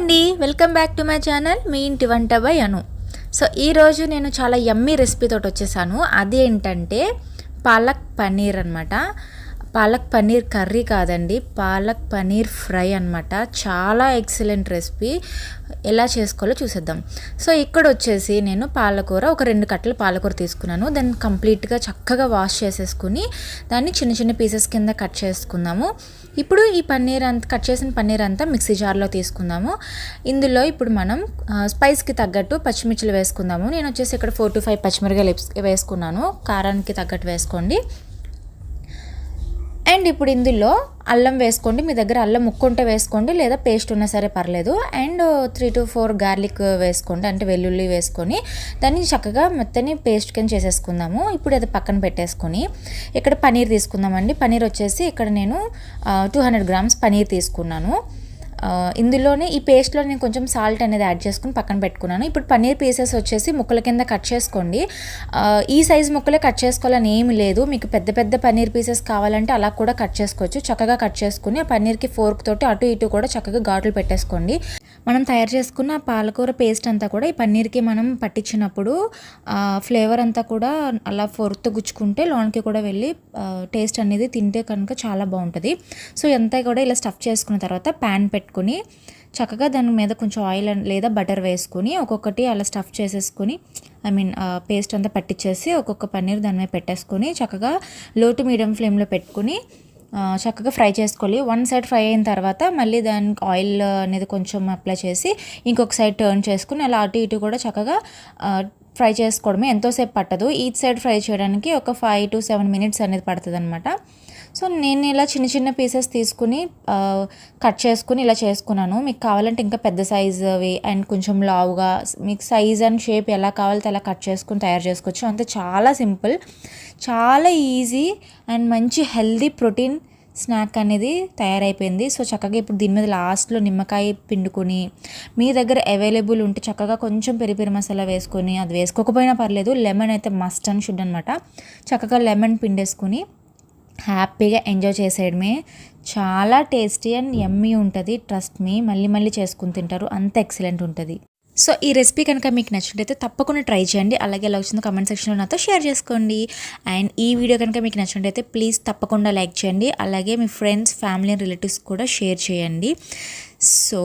అండి. Welcome back to my channel మీ ఇంటి వంట బై అను. సో ఈరోజు నేను చాలా యమ్మీ రెసిపీ తోటి వచ్చేసాను. అది ఏంటంటే పాలక్ పన్నీర్ అనమాట పాలక్ పన్నీర్ కర్రీ కాదండి పాలక్ పన్నీర్ ఫ్రై అనమాట చాలా ఎక్సలెంట్ రెసిపీ. ఎలా చేసుకోవాలో చూసేద్దాం. సో ఇక్కడ వచ్చేసి నేను పాలకూర ఒక రెండు కట్టలు పాలకూర తీసుకున్నాను. దాన్ని కంప్లీట్గా చక్కగా వాష్ చేసేసుకుని దాన్ని చిన్న చిన్న పీసెస్ కింద కట్ చేసుకుందాము. ఇప్పుడు ఈ పన్నీర్ అంత కట్ చేసిన పన్నీర్ అంతా మిక్సీ జార్లో తీసుకుందాము. ఇందులో ఇప్పుడు మనం స్పైస్కి తగ్గట్టు పచ్చిమిర్చిలు వేసుకుందాము. నేను వచ్చేసి ఇక్కడ ఫోర్ టు ఫైవ్ పచ్చిమిరకాయలు వేసుకున్నాను. కారానికి తగ్గట్టు వేసుకోండి. అండ్ ఇప్పుడు ఇందులో అల్లం వేసుకోండి. మీ దగ్గర అల్లం ముక్కు ఉంటే వేసుకోండి లేదా పేస్ట్ ఉన్నా సరే పర్లేదు. And three to four garlic వేసుకోండి అంటే వెల్లుల్లి వేసుకొని. దాన్ని చక్కగా మెత్తని పేస్ట్ కింద చేసేసుకుందాము. ఇప్పుడు అది పక్కన పెట్టేసుకొని ఇక్కడ పనీర్ తీసుకుందామండి. పనీర్ వచ్చేసి ఇక్కడ నేను టూ హండ్రెడ్ గ్రామ్స్ పనీర్ తీసుకున్నాను. ఇందులోనే ఈ పేస్ట్లో నేను కొంచెం సాల్ట్ అనేది యాడ్ చేసుకుని పక్కన పెట్టుకున్నాను. ఇప్పుడు పన్నీర్ పీసెస్ వచ్చేసి ముక్కల కింద కట్ చేసుకోండి. ఈ సైజ్ ముక్కలే కట్ చేసుకోవాలని ఏమి లేదు. మీకు పెద్ద పెద్ద పన్నీర్ పీసెస్ కావాలంటే అలా కూడా కట్ చేసుకోవచ్చు. చక్కగా కట్ చేసుకుని ఆ పన్నీర్కి ఫోర్క్ తోటి అటు ఇటు కూడా చక్కగా ఘాట్లు పెట్టేసుకోండి. మనం తయారు చేసుకున్న పాలకూర పేస్ట్ అంతా కూడా ఈ పన్నీర్కి మనం పట్టించినప్పుడు ఫ్లేవర్ అంతా కూడా అలా ఫోర్క్తో గుచ్చుకుంటే లోనికి కూడా వెళ్ళి టేస్ట్ అనేది తింటే కనుక చాలా బాగుంటుంది. సో ఎంత కూడా ఇలా స్టఫ్ చేసుకున్న తర్వాత ప్యాన్ పెట్టుకుని చక్కగా దాని మీద కొంచెం ఆయిల్ లేదా బటర్ వేసుకుని ఒక్కొక్కటి అలా స్టఫ్ చేసేసుకుని ఐ మీన్ పేస్ట్ అంతా పట్టించేసి ఒక్కొక్క పన్నీర్ దాని మీద పెట్టేసుకొని చక్కగా లో టు మీడియం ఫ్లేమ్లో పెట్టుకుని చక్కగా ఫ్రై చేసుకోవాలి. వన్ సైడ్ ఫ్రై అయిన తర్వాత మళ్ళీ దానికి ఆయిల్ అనేది కొంచెం అప్లై చేసి ఇంకొక సైడ్ టర్న్ చేసుకుని అలా అటు ఇటు కూడా చక్కగా ఫ్రై చేసుకోవడమే. ఎంతోసేపు పట్టదు. ఈచ్ సైడ్ ఫ్రై చేయడానికి ఒక ఫైవ్ టు సెవెన్ మినిట్స్ అనేది పడుతుంది అనమాట సో నేను ఇలా చిన్న చిన్న పీసెస్ తీసుకుని కట్ చేసుకుని ఇలా చేసుకున్నాను. మీకు కావాలంటే ఇంకా పెద్ద సైజువి అండ్ కొంచెం లావుగా మీకు సైజ్ అండ్ షేప్ ఎలా కావాలంటే అలా కట్ చేసుకుని తయారు చేసుకోవచ్చు. అంతే చాలా సింపుల్ చాలా ఈజీ అండ్ మంచి హెల్దీ ప్రోటీన్ స్నాక్ అనేది తయారైపోయింది. సో చక్కగా ఇప్పుడు దీని మీద లాస్ట్లో నిమ్మకాయ పిండుకొని మీ దగ్గర అవైలబుల్ ఉంటే చక్కగా కొంచెం పెరి పెరి మసాలా వేసుకొని అది వేసుకోకపోయినా పర్లేదు లెమన్ అయితే మస్ట్ అండ్ షుడ్ అనమాట చక్కగా లెమన్ పిండేసుకొని హ్యాపీగా ఎంజాయ్ చేసేయడమే చాలా టేస్టీ అండ్ ఎమ్మీ ఉంటుంది. ట్రస్ట్ మీ మళ్ళీ మళ్ళీ చేసుకుని తింటారు. అంత ఎక్సలెంట్ ఉంటుంది. సో ఈ రెసిపీ కనుక మీకు నచ్చినట్టయితే తప్పకుండా ట్రై చేయండి. అలాగే ఎలా వచ్చిందో కమెంట్ సెక్షన్లో నాతో షేర్ చేసుకోండి. అండ్ ఈ వీడియో కనుక మీకు నచ్చినట్టయితే ప్లీజ్ తప్పకుండా లైక్ చేయండి. అలాగే మీ ఫ్రెండ్స్ ఫ్యామిలీ రిలేటివ్స్ కూడా షేర్ చేయండి. సో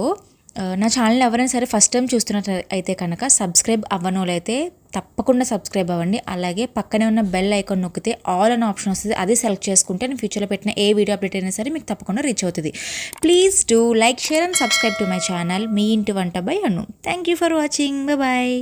నా ఛానల్ ఎవరైనా సరే ఫస్ట్ టైం చూస్తున్నట్టు అయితే కనుక సబ్స్క్రైబ్ అవ్వనోళ్ళైతే తప్పకుండా సబ్స్క్రైబ్ అవ్వండి. అలాగే పక్కనే ఉన్న బెల్ ఐకాన్ నొక్కితే ఆల్ అనే ఆప్షన్ వస్తుంది. అది సెలెక్ట్ చేసుకుంటే నేను ఫ్యూచర్లో పెట్టిన ఏ వీడియో అప్డేట్ అయినా సరే మీకు తప్పకుండా రీచ్ అవుతుంది. Please do like share and subscribe to my channel మీ ఇంటి వంట by Anu. Thank you for watching bye